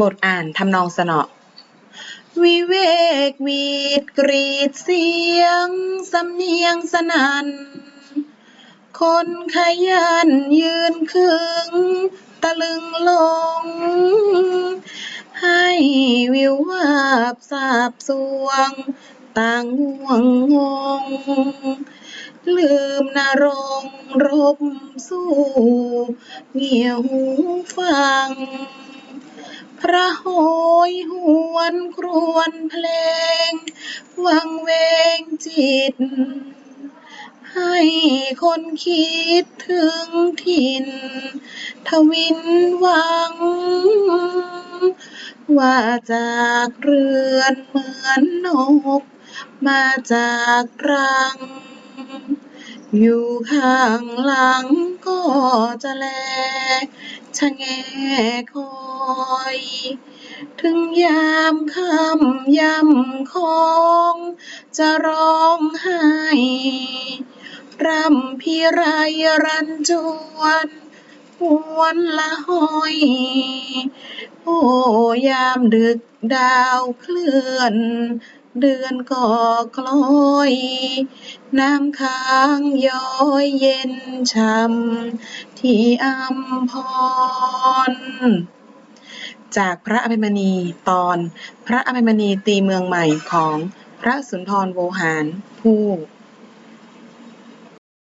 บทอ่านทำนองสนอวิเวกวีดกรีดเสียง สำเนียงสนันคนขยันยืนขึง ตะลึงลง ให้วิววาบสาบสวง ต่างง่วงงง ลืมนรงรบสู้ เงี่ยหูฟัง พระโหยหวนครวญเพลง วังเวงจิต ให้คนคิดถึงถิ่น ทวินหวัง ว่าจากเรือนเหมือนนก มาจากรัง อยู่ข้างหลัง จะแลชะแงคอยถึงยามค่ำยำคองจะร้องไห้รำพิไรรันจวนหวนละหอย โอ้ยามดึกดาวเคลื่อน เดือนก่อคล้อย น้ำค้างย้อยเย็นช่ำที่อัมพร จากพระอภัยมณีตอน พระอภัยมณีตีเมืองใหม่ของพระสุนทรโวหารผู้